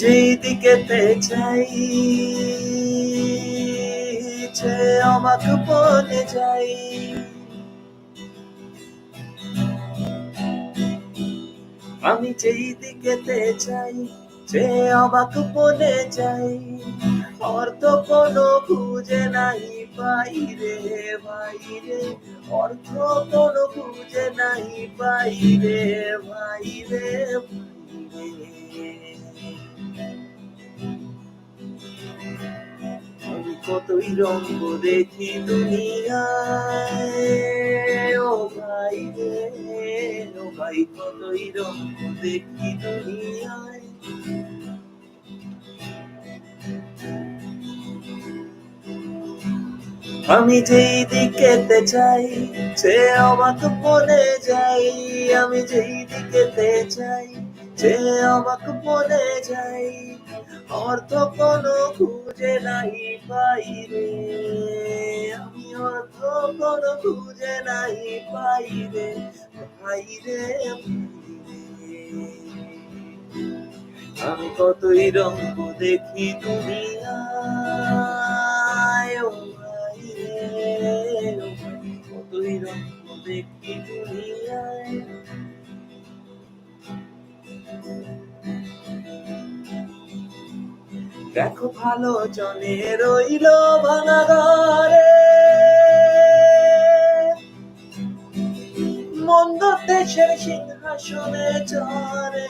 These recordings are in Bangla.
যেই দিকেতে চাই, যে আমাকে বলে যাই। আমি যেই দিকেতে চাই, যে আমাকে বলে যাই অর্থ কোনো খুঁজে নাই বাইরে বাইরে। অর্থ কোনো খুঁজে নাই বাইরে বাইরে বাইরে। কতই রঙ্গ দেখি দুনিয়ায়। ও ভাই রে, ও ভাই, কতই রঙ্গ দেখি দুনিয়ায়। আমি যেই দিকেতে চাই, সে আমাকে বলে যাই আমি যেই দিকেতে চাই সে আমাকে বলে যাই অর্থ কোনো খুঁজে নাই বাইরে। আমি অর্থ কোনো খুঁজে নাই বাইরে বাইরে আমি কতই রঙ্গ দেখি ভাই রে, কতই রঙ্গ দেখি দুনিয়ায়। দেখো ভালো জনে রইল ভাঙা ঘরে মন্দ দেশের সিংহাসনে চরে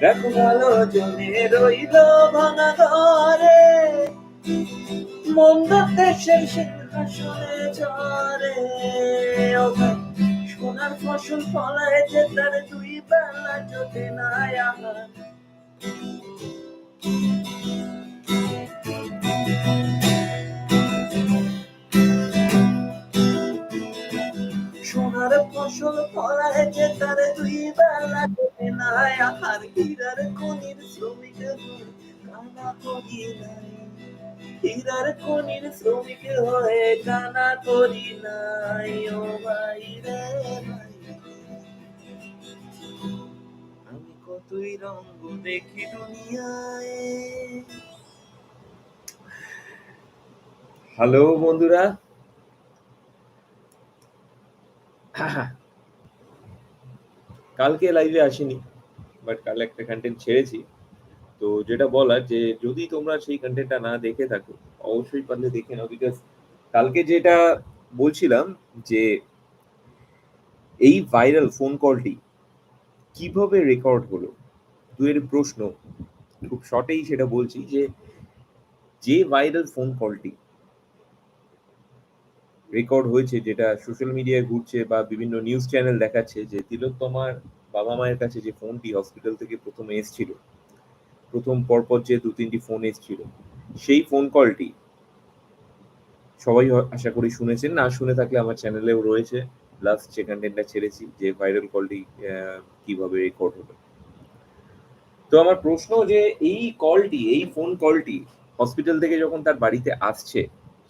দেখো ভালো জনে রইল ভাঙা ঘরে মন্দ দেশের সিংহাসনে চরে সোনার ফসল ফলায় যে তার দুই বেলা জোটে না আমার সোনার ফসল ফলায় তার দুই বেলা জোটে না আর হীরার খনির শ্রমিক কানা নাই। খনির শ্রমিক হয়ে কানা করি নাই, ও আমি কতই রঙ্গ দেখি দুনিয়ায়। হ্যালো বন্ধুরা। কালকে লাইভে আসিনি বাট কাল একটা কন্টেন্ট ছেড়েছি। তো যেটা বলার যে যদি তোমরা সেই কন্টেন্টটা না দেখে থাকো, অবশ্যই পারলে দেখে নাও বিকজ কালকে যেটা বলছিলাম যে এই ভাইরাল ফোন কলটি কীভাবে রেকর্ড হলো, দুয়ের প্রশ্ন, খুব শর্টেই সেটা বলছি যে যে ভাইরাল ফোন কলটি রেকর্ড হয়েছে, যেটা সোশ্যাল মিডিয়ায় ঘুরছে বা বিভিন্ন নিউজ চ্যানেল দেখাচ্ছে যে তিলোত্তমার বাবা মায়ের কাছে যে ফোনটি হসপিটাল থেকে প্রথমে এসেছিল প্রথম পরপর যে দু তিনটি ফোন এসেছিল, সেই ফোন কলটি সবাই আশা করি শুনেছেন। না শুনে থাকলে আমার চ্যানেলেও রয়েছে। লাস্ট যে কন্টেন্টটা ছেড়েছি, যে ভাইরাল কলটি কীভাবে রেকর্ড হলো। তো আমার প্রশ্ন যে এই কলটি এই ফোন কলটি হসপিটাল থেকে যখন তার বাড়িতে আসছে,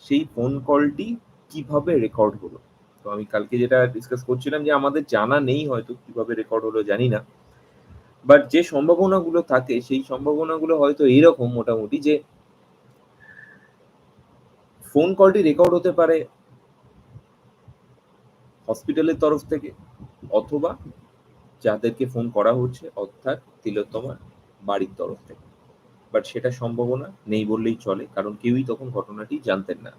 সেই ফোন কলটি কীভাবে রেকর্ড হলো? তো আমি কালকে যেটা ডিসকাস করছিলাম যে আমাদের জানা নেই হয়তো কীভাবে রেকর্ড হলো, জানি না। বাট যে সম্ভাবনাগুলো থাকে, সেই সম্ভাবনাগুলো হয়তো এইরকম মোটামুটি যে ফোন কলটি রেকর্ড হতে পারে হসপিটালের তরফ থেকে, অথবা যাদেরকে ফোন করা হচ্ছে, অর্থাৎ তিলোত্তমার বাড়ির তরফ থেকে। বাট সেটা সম্ভাবনা নেই বললেই চলে, কারণ কেউই তখন ঘটনাটি জানতেন না।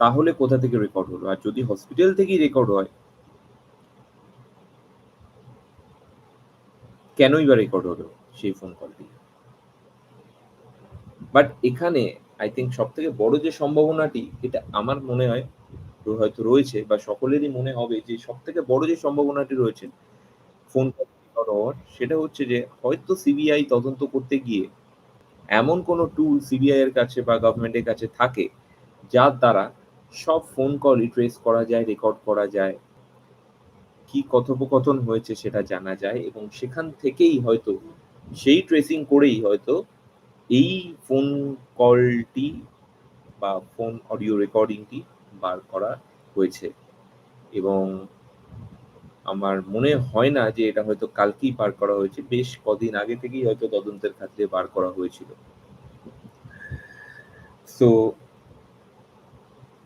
তাহলে কোথা থেকে রেকর্ড হলো? আর যদি হসপিটাল থেকেই রেকর্ড হয় কেনই বা রেকর্ড হলো সেই ফোন কলটি বাট এখানে আই থিঙ্ক সব থেকে বড় যে সম্ভাবনাটি, এটা আমার মনে হয়, হয়তো রয়েছে বা সকলেরই মনে হবে যে সব থেকে বড় যে সম্ভাবনাটি রয়েছে ফোন হওয়ার, সেটা হচ্ছে যে হয়তো সিবিআই তদন্ত করতে গিয়ে এমন কোনো টুল সিবিআই এর কাছে বা গভর্নমেন্টের কাছে থাকে, যার দ্বারা সব ফোন কলই ট্রেস করা যায় রেকর্ড করা যায় কি কথোপকথন হয়েছে সেটা জানা যায় এবং সেখান থেকেই হয়তো, সেই ট্রেসিং করেই হয়তো এই ফোন কলটি বা ফোন অডিও রেকর্ডিংটি বার করা হয়েছে। এবং আমার মনে হয় না যে এটা হয়তো কালকেই বার করা হয়েছে, বেশ কদিন আগে থেকেই হয়তো তদন্তের খাতিরে বার করা হয়েছিল। সো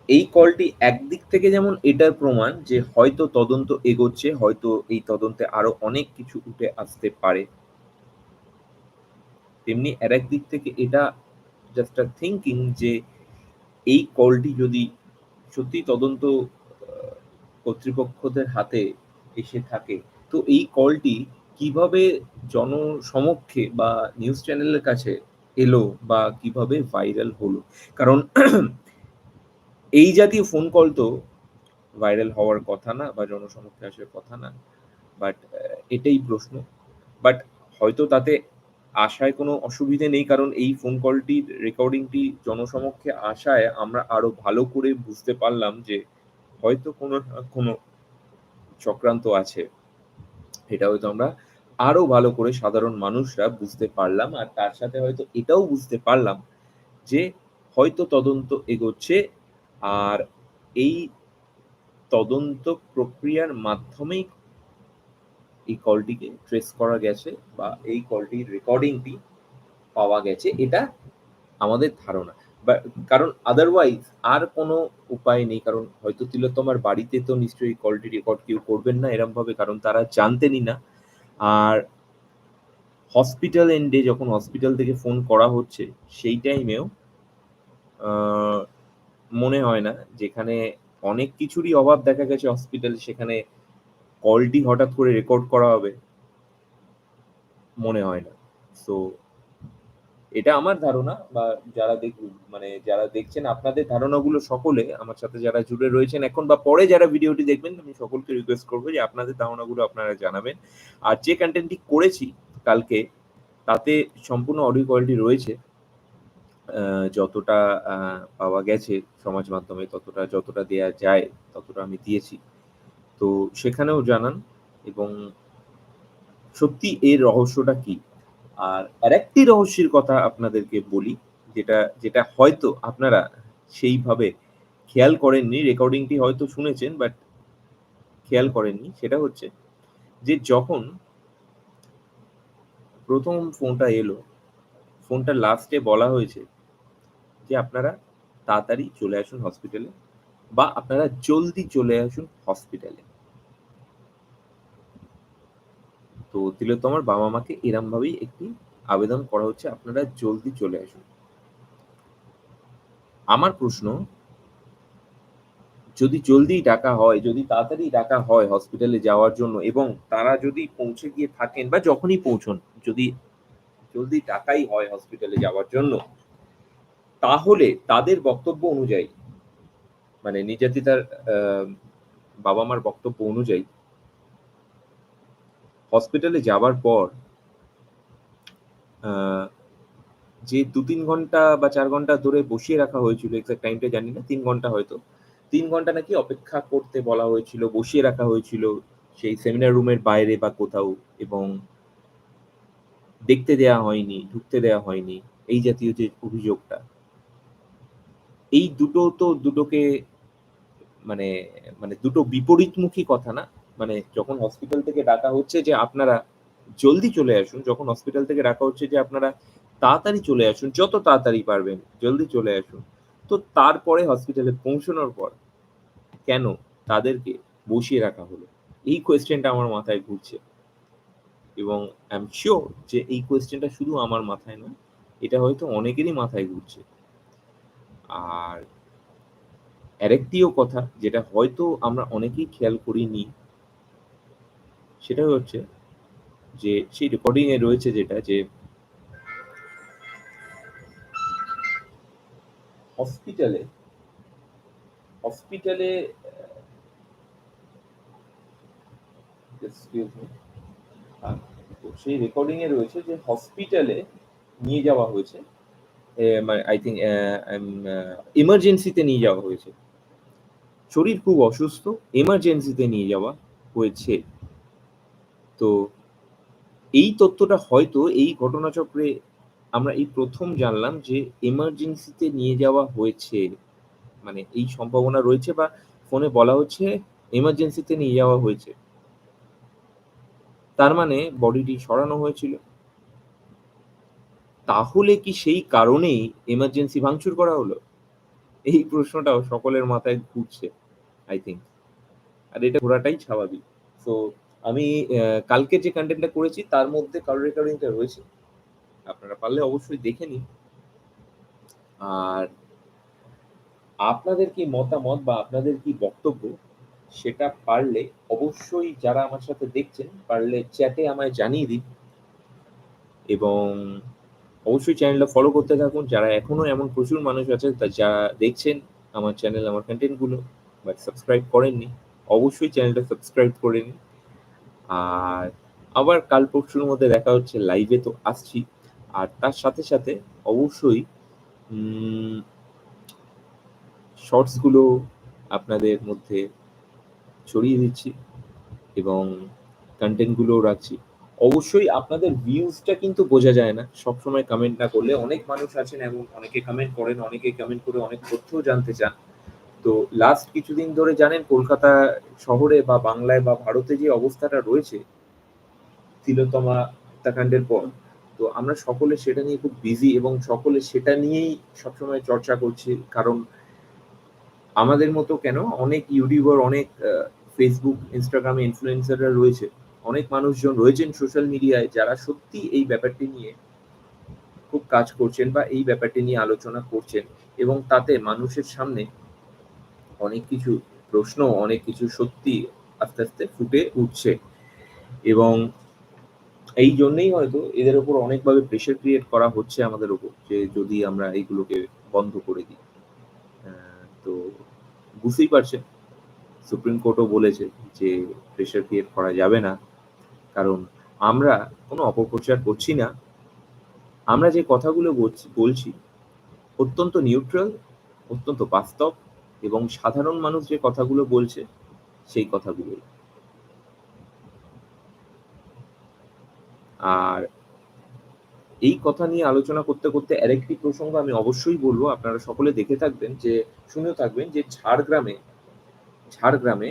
এই কলটি একদিক থেকে যেমন এটার প্রমাণ যে হয়তো তদন্ত এগোচ্ছে, হয়তো এই তদন্তে আরও অনেক কিছু উঠে আসতে পারে। তেমনি আর দিক থেকে এটা জাস্ট আ থিঙ্কিং যে এই কলটি যদি সত্যি তদন্ত কর্তৃপক্ষদের হাতে এসে থাকে, তো এই কলটি কীভাবে জনসমক্ষে বা নিউজ চ্যানেলের কাছে এলো বা কীভাবে ভাইরাল হলো? কারণ এই জাতীয় ফোন কল তো ভাইরাল হওয়ার কথা না বা জনসমক্ষে আসার কথা না বাট এটাই প্রশ্ন। বাট হয়তো তাতে আসায় কোনো অসুবিধে নেই কারণ এই ফোন কলটির রেকর্ডিংটি জনসমক্ষে আসায় আমরা আরও ভালো করে বুঝতে পারলাম যে হয়তো কোনো কোনো চক্রান্ত আছে। এটা হয়তো আমরা আরও ভালো করে সাধারণ মানুষরা বুঝতে পারলাম আর তার সাথে হয়তো এটাও বুঝতে পারলাম যে হয়তো তদন্ত এগোচ্ছে আর এই তদন্ত প্রক্রিয়ার মাধ্যমেই এই কলটিকে ট্রেস করা গেছে বা এই কলটির রেকর্ডিংটি পাওয়া গেছে, এটা আমাদের ধারণা। কারণ আদারওয়াইজ আর কোনো উপায় নেই, কারণ হয়তো তিলোত্তমার বাড়িতে তো নিশ্চয়ই কলটি রেকর্ড কেউ করবেন না এরম ভাবে কারণ তারা জানতেনই না। আর হসপিটাল এন্ডে যখন হসপিটাল থেকে ফোন করা হচ্ছে, সেই টাইমেও মনে হয় না, যেখানে অনেক কিছুরই অভাব দেখা গেছে হসপিটালে সেখানে কলটি হঠাৎ করে রেকর্ড করা হবে, মনে হয় না। সো এটা আমার ধারণা বা যারা দেখ মানে যারা দেখছেন, আপনাদের ধারণাগুলো সকলে, আমার সাথে যারা জুড়ে রয়েছেন এখন বা পরে যারা ভিডিওটি দেখবেন, আমি সকলকে রিকোয়েস্ট করব যে আপনাদের ধারণাগুলো আপনারা জানাবেন। আর যে কন্টেন্টটি করেছি কালকে, তাতে সম্পূর্ণ অডিও কোয়ালিটি রয়েছে। যতটা পাওয়া গেছে সমাজ মাধ্যমে, ততটা, যতটা দেয়া যায়, ততটা আমি দিয়েছি। তো সেখানেও জানান এবং সত্যি এর রহস্যটা কি? আর আরেকটি রহস্যের কথা আপনাদেরকে বলি, যেটা যেটা হয়তো আপনারা সেইভাবে খেয়াল করেননি, রেকর্ডিংটি হয়তো শুনেছেন, বাট খেয়াল করেননি, সেটা হচ্ছে যে যখন প্রথম ফোনটা এলো, ফোনটা লাস্টে বলা হয়েছে যে আপনারা তাড়াতাড়ি চলে আসুন হসপিটালে বা আপনারা জলদি চলে আসুন হসপিটালে তো তিলোত্তমার বাবা মাকে এরম ভাবেই একটি আবেদন করা হচ্ছে, আপনারা জলদি চলে আসুন। আমার প্রশ্ন, যদি জলদি ডাকা হয়, যদি তাড়াতাড়ি ডাকা হয় হসপিটালে যাওয়ার জন্য এবং তারা যদি পৌঁছে গিয়ে থাকেন বা যখনই পৌঁছন, যদি জলদি ডাকাই হয় হসপিটালে যাওয়ার জন্য তাহলে তাদের বক্তব্য অনুযায়ী মানে নির্যাতিতার বাবা মার বক্তব্য অনুযায়ী, হসপিটালে যাওয়ার পর যে দু তিন ঘণ্টা বা চার ঘণ্টা ধরে বসিয়ে রাখা হয়েছিল এক্সাক্ট টাইমটা জানি না, তিন ঘণ্টা হয়তো, তিন ঘণ্টা নাকি অপেক্ষা করতে বলা হয়েছিল, বসিয়ে রাখা হয়েছিল সেই সেমিনার রুমের বাইরে বা কোথাও এবং দেখতে দেয়া হয়নি, ঢুকতে দেয়া হয়নি, এই জাতীয় যে অভিযোগটা। এই দুটো তো দুটোকে মানে মানে দুটো বিপরীতমুখী কথা না? মানে যখন হসপিটাল থেকে ডাকা হচ্ছে যে আপনারা জলদি চলে আসুন, যখন হসপিটাল থেকে ডাকা হচ্ছে যে আপনারা তাড়াতাড়ি চলে আসুন, যত তাড়াতাড়ি পারবেন, জলদি চলে আসুন। তো তারপরে হসপিটালে পৌঁছানোর পর কেন তাদেরকে বসিয়ে রাখা হলো? এই কোয়েশ্চেনটা আমার মাথায় ঘুরছে। এবং আই এম শিওর যে এই কোয়েশ্চেনটা শুধু আমার মাথায় না এটা হয়তো অনেকেরই মাথায় ঘুরছে। আর আরেকটিও কথা যেটা হয়তো আমরা অনেকেই খেয়াল করিনি সেটা হচ্ছে যে সেই রেকর্ডিং এ রয়েছে যেটা যে হসপিটালে হসপিটালে সেই রেকর্ডিং এ রয়েছে যে হসপিটালে নিয়ে যাওয়া হয়েছে। আই থিঙ্ক ইমার্জেন্সিতে নিয়ে যাওয়া হয়েছে। শরীর খুব অসুস্থ এমার্জেন্সিতে নিয়ে যাওয়া হয়েছে। তো এই তথ্যটা হয়তো এই ঘটনাচক্রে আমরা এই প্রথম জানলাম যে এমার্জেন্সিতে নিয়ে যাওয়া হয়েছে। মানে এই সম্ভাবনা রয়েছে বা ফোনে বলা হচ্ছে এমার্জেন্সিতে নিয়ে যাওয়া হয়েছে। তার মানে বডিটি সরানো হয়েছিল। তাহলে কি সেই কারণেই এমার্জেন্সি ভাঙচুর করা হলো? এই প্রশ্নটাও সকলের মাথায় ঘুরছে আই থিঙ্ক আর এটা ঘোরাটাই স্বাভাবিক। সো আমি কালকে যে কন্টেন্টটা করেছি, তার মধ্যে কারও রেকর্ডিংটা রয়েছে। আপনারা পারলে অবশ্যই দেখে নিন। আর আপনাদের কি মতামত বা আপনাদের কি বক্তব্য, সেটা পারলে অবশ্যই যারা আমার সাথে দেখছেন, পারলে চ্যাটে আমায় জানিয়ে দিন। এবং অবশ্যই চ্যানেলটা ফলো করতে থাকুন। যারা এখনও এমন প্রচুর মানুষ আছে, তা যারা দেখছেন আমার চ্যানেল আমার কন্টেন্টগুলো বাট সাবস্ক্রাইব করেননি, অবশ্যই চ্যানেলটা সাবস্ক্রাইব করে নিন। আর আবার কাল পরশুর মধ্যে দেখা হচ্ছে লাইভে তো আসছি। আর তার সাথে সাথে অবশ্যই শর্টসগুলো আপনাদের মধ্যে ছড়িয়ে দিচ্ছি এবং কন্টেন্টগুলোও রাখছি। অবশ্যই আপনাদের ভিউজটা কিন্তু বোঝা যায় না। সবসময় কমেন্ট না করলে অনেক মানুষ আছেন এবং অনেকে কমেন্ট করেন, অনেকে কমেন্ট করে অনেক তথ্য জানতে চান। তো লাস্ট কিছুদিন ধরে জানেন, কলকাতা শহরে বা বাংলায় বা ভারতে যে অবস্থাটা রয়েছে, তিলোত্তমা হত্যাকাণ্ডের পর, তো আমরা সকলে সেটা নিয়ে খুব বিজি এবং সকলে সেটা নিয়েই সবসময় চর্চা করছি। কারণ আমাদের মতো কেন? অনেক ইউটিউবার অনেক ফেসবুক ইনস্টাগ্রামে ইনফ্লুয়েন্সাররা রয়েছে। অনেক মানুষজন রয়েছেন সোশ্যাল মিডিয়ায় যারা সত্যি এই ব্যাপারটি নিয়ে খুব কাজ করছেন বা এই ব্যাপারটি নিয়ে আলোচনা করছেন এবং তাতে মানুষের সামনে অনেক কিছু প্রশ্ন, অনেক কিছু সত্যি আস্তে আস্তে ফুটে উঠছে। এবং এই জন্যেই হয়তো এদের উপর অনেকভাবে প্রেশার ক্রিয়েট করা হচ্ছে আমাদের উপর যে যদি আমরা এইগুলোকে বন্ধ করে দিই। তো বুঝতেই পারছেন সুপ্রিম কোর্টও বলেছে যে প্রেশার ক্রিয়েট করা যাবে না। কারণ আমরা কোনো অপপ্রচার করছি না। আমরা যে কথাগুলো বলছি অত্যন্ত নিউট্রাল অত্যন্ত বাস্তব এবং সাধারণ মানুষ যে কথাগুলো বলছে, সেই কথাগুলোই। আর এই কথা নিয়ে আলোচনা করতে করতে আরেকটি প্রসঙ্গ আমি অবশ্যই বলব। আপনারা সকলে দেখে থাকবেন যে, শুনেও থাকবেন যে ঝাড়গ্রামে ঝাড়গ্রামে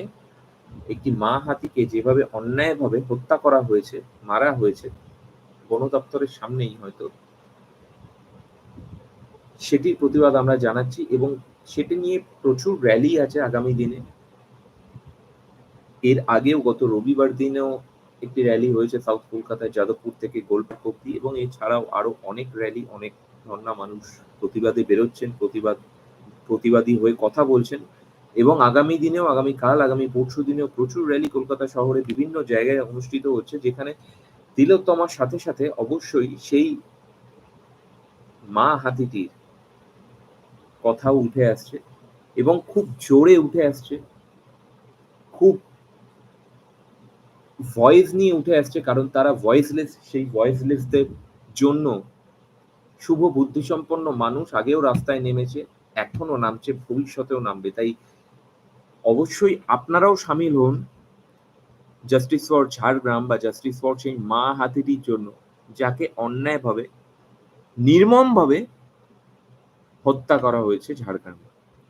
একটি মা হাতিকে যেভাবে অন্যায়ভাবে হত্যা করা হয়েছে, মারা হয়েছে বন দপ্তরের সামনেই হয়তো। সেটির প্রতিবাদ আমরা জানাচ্ছি এবং সেটি নিয়ে প্রচুর র্যালি আছে আগামী দিনে। এর আগেও গত রবিবার দিনেও একটি র্যালি হয়েছে সাউথ কলকাতায় যাদবপুর থেকে গোলপার্ক অব্দি এবং এছাড়াও আরও অনেক র্যালি অনেক ধর্ণা মানুষ প্রতিবাদে বেরোচ্ছেন, প্রতিবাদ, প্রতিবাদী হয়ে কথা বলছেন। এবং আগামী দিনেও, আগামী কাল, আগামী পরশু দিনেও প্রচুর র্যালি কলকাতা শহরে বিভিন্ন জায়গায় অনুষ্ঠিত হচ্ছে, যেখানে তিলোত্তমার সাথে সাথে অবশ্যই সেই মা হাতিটির কথাও উঠে আসছে এবং খুব জোরে উঠে আসছে। খুব ভয়েস নিয়ে উঠে আসছে, কারণ তারা ভয়েসলেস সেই ভয়েসলেসদের জন্য শুভ বুদ্ধিসম্পন্ন মানুষ আগেও রাস্তায় নেমেছে এখনও নামছে, ভবিষ্যতেও নামবে। তাই অবশ্যই আপনারাও সামিল হন জাস্টিস ফর ঝাড়গ্রাম বা জাস্টিস ফর সেই মা হাতিটির জন্য, যাকে অন্যায়ভাবে, নির্মমভাবে হত্যা করা হয়েছে ঝাড়গ্রামে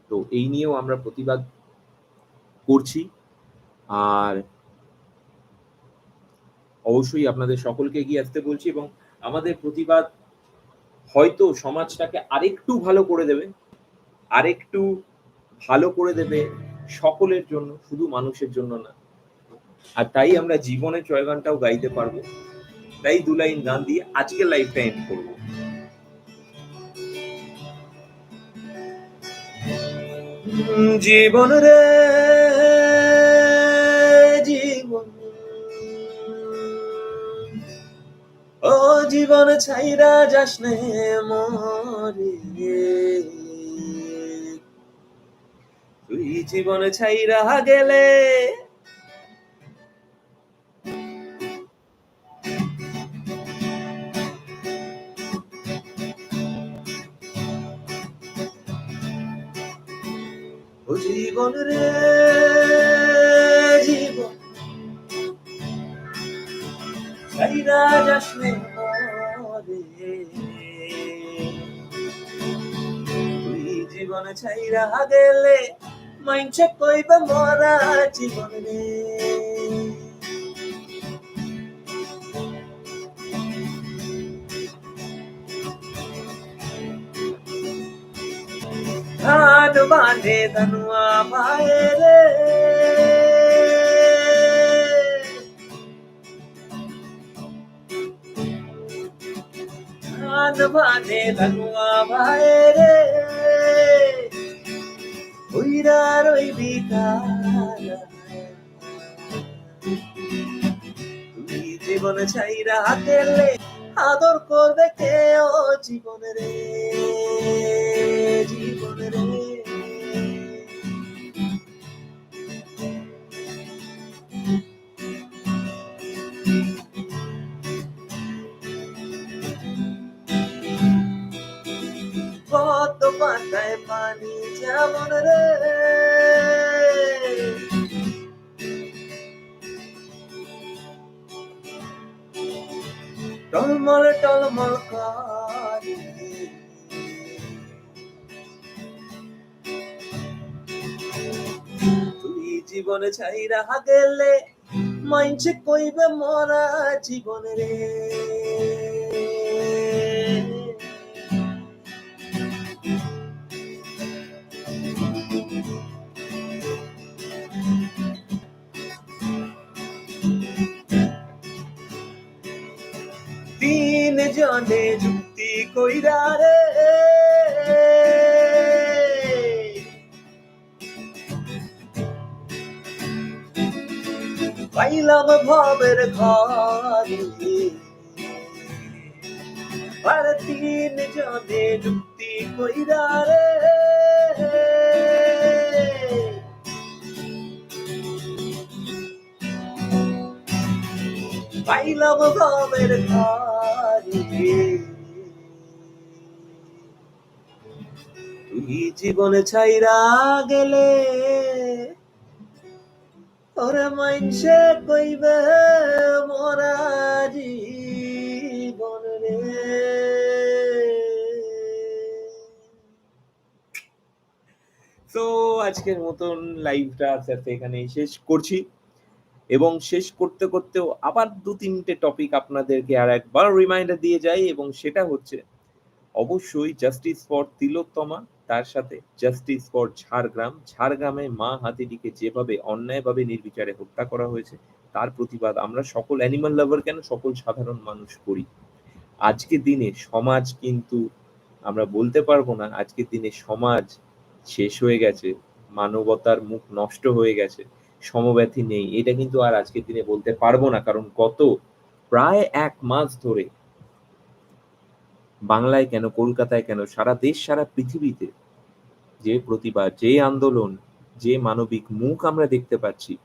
তো এই নিয়েও আমরা প্রতিবাদ করছি। আর অবশ্যই আপনাদের সকলকে এগিয়ে আসতে বলছি এবং আমাদের প্রতিবাদ হয়তো সমাজটাকে আরেকটু ভালো করে দেবে, আরেকটু ভালো করে দেবে। সকলের জন্য, শুধু মানুষের জন্য না। আর তাই আমরা জীবনে জীবনের জয়গানটাও গাইতে পারব। তাই দু লাইন গান দিয়ে আজকে লাইফটা এন্ড করব। জীবন রে, জীবন। ও জীবন ছাইরা যাস নে মরে তুই জীবন ছাইরা গেলে। ও জীবন রে জীবন। ছাইরা যাস জীবন ছাইরা গেলে মাইনছে কইবা মরা জীবন রে ধান বাঁধে ধনুয়া ভাই রে ধান বাঁধে ধনুয়া ভাই রে উইরা রইবি কারা তুমি জীবন ছাইরা গেলে আদর করবে কেউ জীবন রে জীবন রে। যেমন রে টলমল টলমল করে। তুই জীবনে ছাইরা গেলে মাইনছে কইবে মরা জীবন রে। তিন জনে যুক্তি কইরা রে। পাইলাম ভবের ঘরে। আর তিন জনে যুক্তি কইরা রে। পাইলাম ভবের ঘরে। তুই জীবনে ছাইরা গেলে ওরে মাইনসে কইবে, মরা জীবন রে। তো আজকের মতন লাইভটা আস্তে আস্তে এখানে শেষ করছি। এবং শেষ করতে করতেও আবার দু তিনটে টপিক আপনাদেরকে আর একবার রিমাইন্ডার দিয়ে যাই এবং সেটা হচ্ছে, অবশ্যই জাস্টিস ফর তিলোত্তমা, তার সাথে জাস্টিস ফর ঝাড়গ্রাম, ঝাড়গ্রামে মা হাতিটিকে যেভাবে অন্যায়ভাবে নির্বিচারে হত্যা করা হয়েছে, তার প্রতিবাদ আমরা সকল অ্যানিমাল লাভার কেন? সকল সাধারণ মানুষ করি। আজকের দিনে সমাজ কিন্তু আমরা বলতে পারব না আজকের দিনে সমাজ শেষ হয়ে গেছে, মানবতার মুখ নষ্ট হয়ে গেছে। সমব্যথী নেই। এটা কিন্তু আর আজকের দিনে বলতে পারব না, কারণ গত প্রায় এক মাস ধরে বাংলায় কেন, কলকাতায় কেন, সারা দেশ, সারা পৃথিবীতে যে প্রতিবাদ যে আন্দোলন, যে মানবিক মুখ আমরা দেখতে পাচ্ছি,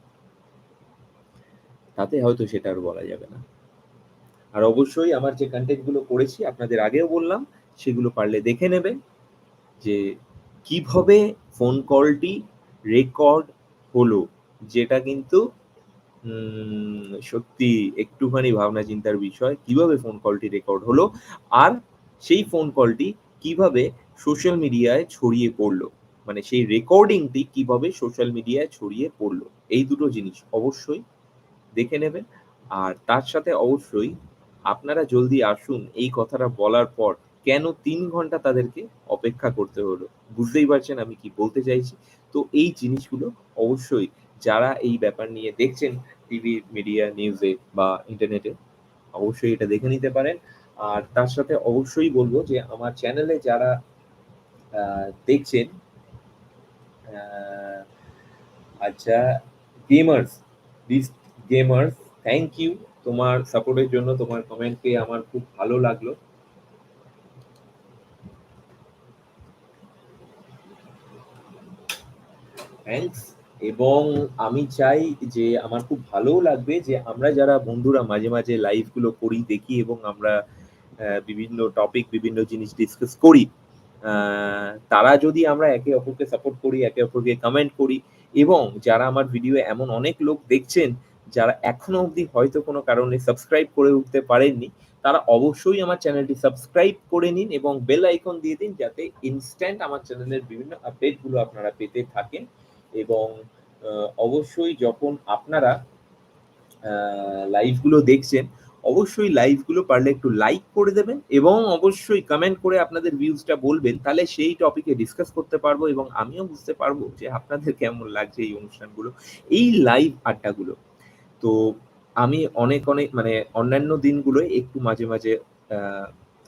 তাতে হয়তো সেটা আর বলা যাবে না। আর অবশ্যই আমার যে কন্টেন্টগুলো করেছি, আপনাদের আগেও বললাম, সেগুলো পারলে দেখে নেবেন যে কীভাবে ফোন কলটি রেকর্ড হলো। যেটা কিন্তু সত্যি একটুখানি ভাবনা চিন্তার বিষয়, কীভাবে ফোন কলটি রেকর্ড হলো আর সেই ফোন কলটি কীভাবে সোশ্যাল মিডিয়ায় ছড়িয়ে পড়ল? মানে সেই রেকর্ডিংটি কীভাবে সোশ্যাল মিডিয়ায় ছড়িয়ে পড়ল? এই দুটো জিনিস অবশ্যই দেখে নেবেন। আর তার সাথে অবশ্যই আপনারা জলদি আসুন এই কথাটা বলার পর কেন তিন ঘণ্টা তাদেরকে অপেক্ষা করতে হলো? বুঝতেই পারছেন আমি কি বলতে চাইছি? তো এই জিনিসগুলো অবশ্যই যারা এই ব্যাপার নিয়ে দেখছেন টিভি মিডিয়া নিউজে বা ইন্টারনেটে অবশ্যই এটা দেখে নিতে পারেন। আর তার সাথে অবশ্যই বলব যে আমার চ্যানেলে যারা দেখছেন আচ্ছা gamers this gamers thank you তোমার সাপোর্টের জন্য, তোমার কমেন্ট পেয়ে আমার খুব ভালো লাগল। থ্যাঙ্কস এবং আমি চাই যে আমার খুব ভালোও লাগবে যে আমরা যারা বন্ধুরা মাঝে মাঝে লাইভগুলো করি, দেখি এবং আমরা বিভিন্ন টপিক বিভিন্ন জিনিস ডিসকাস করি তারা যদি আমরা একে অপরকে সাপোর্ট করি, একে অপরকে কমেন্ট করি এবং যারা আমার ভিডিও এমন অনেক লোক দেখছেন যারা এখনও অবধি হয়তো কোনো কারণে সাবস্ক্রাইব করে উঠতে পারেননি, তারা অবশ্যই আমার চ্যানেলটি সাবস্ক্রাইব করে নিন এবং বেল আইকন দিয়ে দিন যাতে ইনস্ট্যান্ট আমার চ্যানেলের বিভিন্ন আপডেটগুলো আপনারা পেতে থাকেন। এবং অবশ্যই যখন আপনারা লাইভগুলো দেখছেন, অবশ্যই লাইভগুলো পারলে একটু লাইক করে দেবেন এবং অবশ্যই কমেন্ট করে আপনাদের ভিউজটা বলবেন। তাহলে সেই টপিকে ডিসকাস করতে পারব এবং আমিও বুঝতে পারব যে আপনাদের কেমন লাগছে এই অনুষ্ঠানগুলো, এই লাইভ আড্ডাগুলো। তো আমি অনেক অনেক মানে অন্যান্য দিনগুলোয় একটু মাঝে মাঝে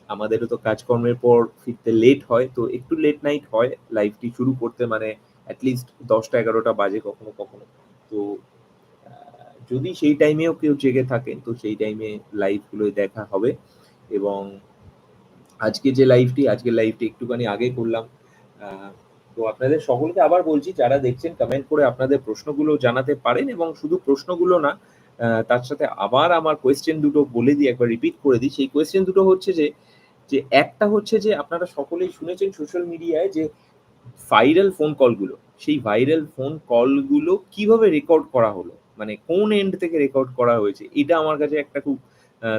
আমাদেরও তো কাজকর্মের পর ফিরতে লেট হয়, তো একটু লেট নাইট হয় লাইভটি শুরু করতে। মানে অ্যাটলিস্ট দশটা এগারোটা বাজে কখনো কখনো। তো যদি সেই টাইমেও কেউ জেগে থাকেন, তো সেই টাইমে লাইভগুলো দেখা হবে এবং আজকে যে লাইভটি আজকে লাইভটি একটুখানি আগে করলাম তো আপনাদের সকলকে আবার বলছি, যারা দেখছেন কমেন্ট করে আপনাদের প্রশ্নগুলো জানাতে পারেন এবং শুধু প্রশ্নগুলো না তার সাথে আবার আমার কোয়েশ্চেন দুটো বলে দিই, একবার রিপিট করে দিই। সেই কোয়েশ্চেন দুটো হচ্ছে যে যে একটা হচ্ছে যে, আপনারা সকলেই শুনেছেন সোশ্যাল মিডিয়ায় যে ভাইরাল ফোন কলগুলো সেই ভাইরাল ফোন কলগুলো কীভাবে রেকর্ড করা হলো? মানে কোন এন্ড থেকে রেকর্ড করা হয়েছে? এটা আমার কাছে একটা খুব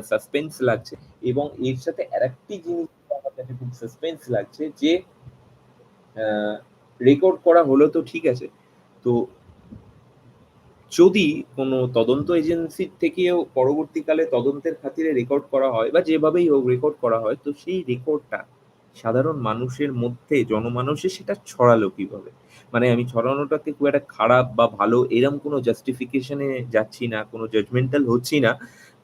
সাসপেন্স লাগছে। এবং এর সাথে আরেকটি জিনিস আমার কাছে খুব সাসপেন্স লাগছে যে রেকর্ড করা হলো তো ঠিক আছে। তো যদি কোনো তদন্ত এজেন্সির থেকেও পরবর্তীকালে তদন্তের খাতিরে রেকর্ড করা হয় বা যেভাবেই হোক রেকর্ড করা হয়, তো সেই রেকর্ডটা সাধারণ মানুষের মধ্যে জনমানুষে সেটা ছড়ালো কীভাবে? মানে আমি ছড়ানোটাকে খুব একটা খারাপ বা ভালো এরম কোনো জাস্টিফিকেশনে যাচ্ছি না, কোনো জাজমেন্টাল হচ্ছি না।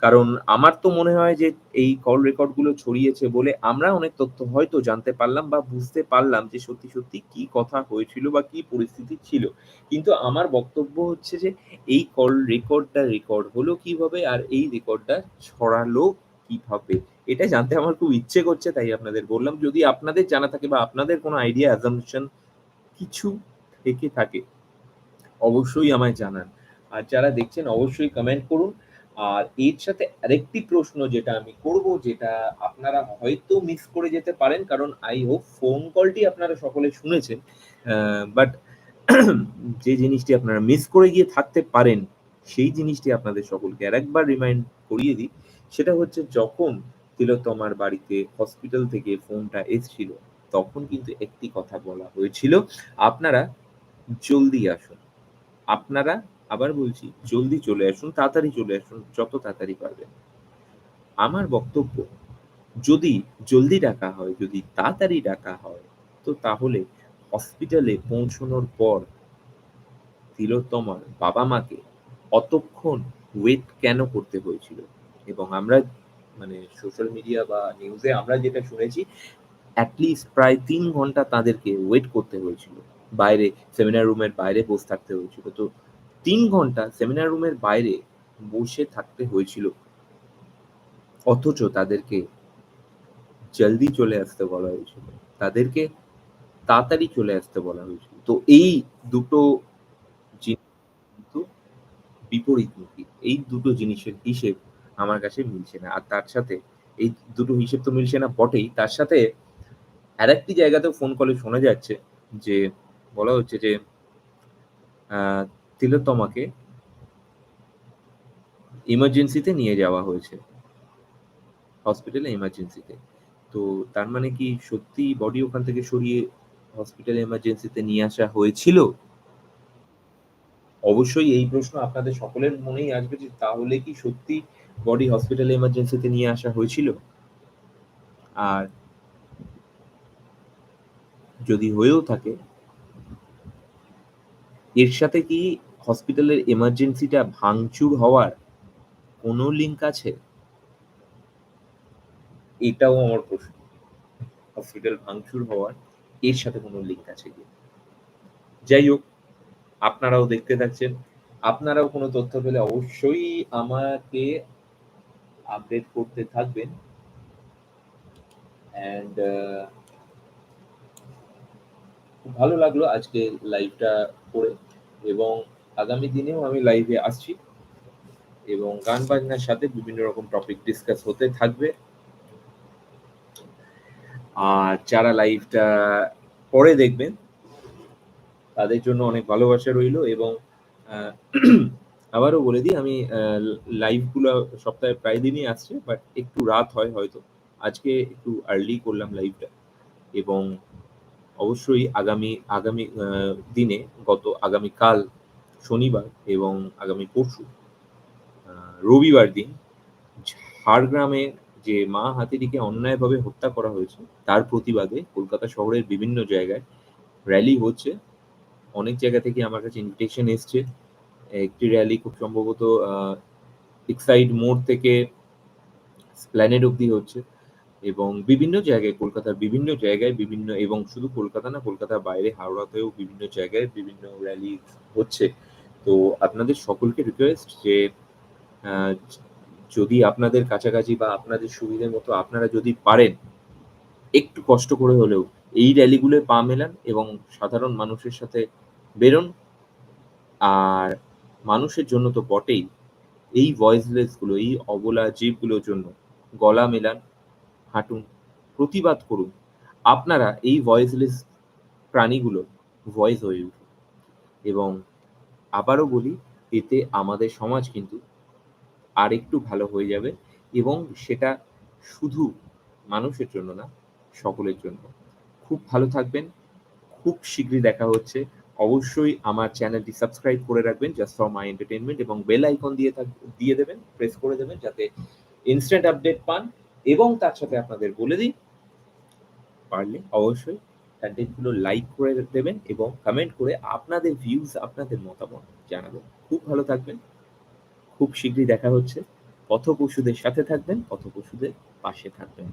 কারণ আমার তো মনে হয় যে এই কল রেকর্ডগুলো ছড়িয়েছে বলে আমরা অনেক তথ্য হয়তো জানতে পারলাম বা বুঝতে পারলাম যে সত্যি সত্যি কি কথা হয়েছিল বা কি পরিস্থিতি ছিল। কিন্তু আমার বক্তব্য হচ্ছে যে এই কল রেকর্ডটা রেকর্ড হলো কীভাবে আর এই রেকর্ডটা ছড়ালো কীভাবে? এটা জানতে আমার খুব ইচ্ছে করছে, তাই আপনাদের বললাম। যদি আপনাদের জানা থাকে বা আপনাদের কোনো আইডিয়া অ্যাজাম্পশন কিছু থেকে থাকে, অবশ্যই আমায় জানান। আর যারা দেখছেন, অবশ্যই কমেন্ট করুন। আর এর সাথে আরেকটি প্রশ্ন যেটা আমি করব, যেটা আপনারা হয়তো মিস করে যেতে পারেন, কারণ আই হোপ ফোন কলটি আপনারা সকলে শুনেছেন। বাট যে জিনিসটি আপনারা মিস করে গিয়ে থাকতে পারেন, সেই জিনিসটি আপনাদের সকলকে আরেকবার রিমাইন্ড করিয়ে দিই। সেটা হচ্ছে যখন তিলোত্তমার বাড়িতে হসপিটাল থেকে ফোনটা এসেছিল। তখন কিন্তু একটি কথা বলা হয়েছিল, আপনারা জলদি আসুন। আপনারা আবার বলছি, জলদি চলে আসুন, তাড়াতাড়ি চলে আসুন, যত তাড়াতাড়ি পারবেন। আমার বক্তব্য, যদি জলদি ডাকা হয়, যদি তাড়াতাড়ি ডাকা হয়, তো তাহলে হসপিটালে পৌঁছানোর পর তিলোত্তমার বাবা মাকে অতক্ষণ ওয়েট কেন করতে হয়েছিল? এবং আমরা মানে সোশ্যাল মিডিয়া বা নিউজে আমরা যেটা শুনেছি অ্যাটলিস্ট প্রায় তিন ঘণ্টা তাদেরকে ওয়েট করতে হয়েছিল। বাইরে সেমিনার রুমের বাইরে বসে থাকতে হয়েছিল। তো তিন ঘণ্টা সেমিনার রুমের বাইরে বসে থাকতে হয়েছিল। অথচ তাদেরকে জলদি চলে আসতে বলা হয়েছিল। তাদেরকে তাড়াতাড়ি চলে আসতে বলা হয়েছিল। তো এই দুটো কিন্তু বিপরীতমুখী। এই দুটো জিনিসের হিসেব আমার কাছে মিলছে না। আর তার সাথে এই দুটো হিসেব তো মিলছে না, বটেই। তার সাথে আরেকটি জায়গাতেও ফোন কলে শোনা যাচ্ছে যে, বলা হচ্ছে যে তিলোত্তমাকে ইমার্জেন্সিতে নিয়ে যাওয়া হয়েছে। হসপিটালে ইমার্জেন্সিতে তো। তার মানে কি সত্যি বডি ওখান থেকে সরিয়ে হসপিটালে এমার্জেন্সিতে নিয়ে আসা হয়েছিল? অবশ্যই এই প্রশ্ন আপনাদের সকলের মনেই আসবে যে তাহলে কি সত্যি বডি হসপিটালে এমার্জেন্সিতে নিয়ে আসা হয়েছিল। আর যদি হয়েও থাকে, এর সাথে কি হসপিটালের এমার্জেন্সিটা ভাঙচুর হওয়ার কোনো লিঙ্ক আছে? এটাও আমার প্রশ্ন। হসপিটাল ভাঙচুর হওয়ার এর সাথে কোনো লিঙ্ক আছে কি? যাই হোক, আপনারাও দেখতে থাকছেন। আপনারাও কোনো তথ্য পেলে অবশ্যই আমাকে আপডেট করতে থাকবেন। অ্যান্ড খুব ভালো লাগল আজকে লাইভটা করে। এবং আগামী দিনেও আমি লাইভে আসছি। এবং গান বাজনার সাথে বিভিন্ন রকম টপিক ডিসকাস হতে থাকবে। আর যারা লাইভটা পরে দেখবেন, তাদের জন্য অনেক ভালোবাসা রইল এবং আবারও বলে দিই, আমি লাইভগুলো সপ্তাহে প্রায় দিনই আসছে বাট একটু রাত হয় হয়তো। আজকে একটু আর্লি করলাম লাইভটা এবং অবশ্যই আগামী আগামী দিনে গত আগামীকাল শনিবার এবং আগামী পরশু রবিবার দিন ঝাড়গ্রামে যে মা হাতিটিকে অন্যায়ভাবে হত্যা করা হয়েছে, তার প্রতিবাদে কলকাতা শহরের বিভিন্ন জায়গায় র্যালি হচ্ছে। অনেক জায়গা থেকে আমার কাছে ইনভিটেশন এসছে। একটি র্যালি খুব সম্ভবত এক্সাইড মোড় থেকে স্প্ল্যানেড অবধি হচ্ছে এবং বিভিন্ন জায়গায় কলকাতার বিভিন্ন জায়গায় বিভিন্ন এবং শুধু কলকাতা না, কলকাতার বাইরে হাওড়াতেও বিভিন্ন জায়গায় বিভিন্ন র্যালি হচ্ছে। তো আপনাদের সকলকে রিকোয়েস্ট যে যদি আপনাদের কাছাকাছি বা আপনাদের সুবিধে মতো আপনারা যদি পারেন, একটু কষ্ট করে হলেও এই র্যালিগুলোয় পা মেলান এবং সাধারণ মানুষের সাথে বেরোন। আর মানুষের জন্য তো বটেই। এই ভয়েসলেসগুলো, এই অবলা জীবগুলোর জন্য গলা মেলান, হাঁটুন, প্রতিবাদ করুন। আপনারা এই ভয়েসলেস প্রাণীগুলো ভয়েস হয়ে উঠুন। এবং আবারও বলি, এতে আমাদের সমাজ কিন্তু আর একটু ভালো হয়ে যাবে এবং সেটা শুধু মানুষের জন্য না, সকলের জন্য। খুব ভালো থাকবেন। খুব শীঘ্রই দেখা হচ্ছে। অবশ্যই আমার চ্যানেলটি সাবস্ক্রাইব করে রাখবেন জাস্ট ফর মাই এন্টারটেনমেন্ট এবং বেল আইকন দিয়ে দিয়ে দেবেন প্রেস করে দেবেন, যাতে ইনস্ট্যান্ট আপডেট পান, এবং তার সাথে আপনাদের বলে দিই, পারলে অবশ্যই কন্টেন্টগুলো লাইক করে দেবেন, এবং কমেন্ট করে আপনাদের ভিউজ আপনাদের মতামত জানাবেন। খুব ভালো থাকবেন, খুব শীঘ্রই দেখা হচ্ছে, পথ পশুদের সাথে থাকবেন, পথ পশুদের পাশে থাকবেন।